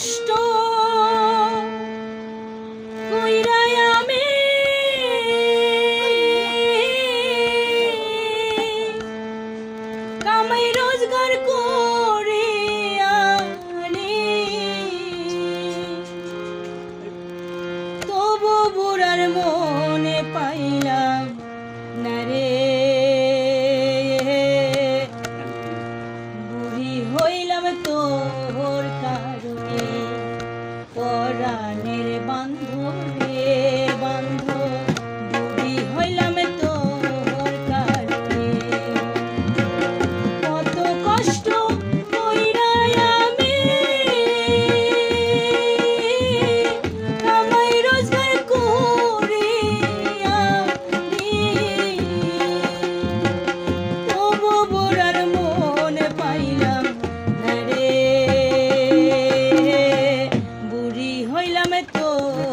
কষ্ট কামাই রোজগার করে में तो।